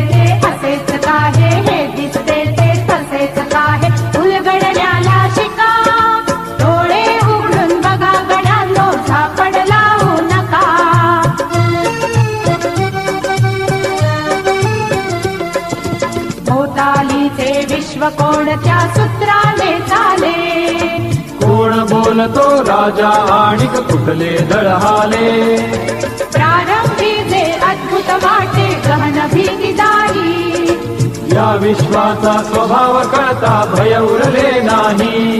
ते असेच काहे? हे दिसते ते तसेच काहे? उलगडण्याला शिका. डोळे उघडून बघा गड्यांनो झापड लावू हो नका. भोतालीचे विश्व कोणत्या सूत्राने चाले? कोण बोलतो राजा आणि कुठले दळहाले? या विश्वाचा स्वभाव कळता भय उरले नाही.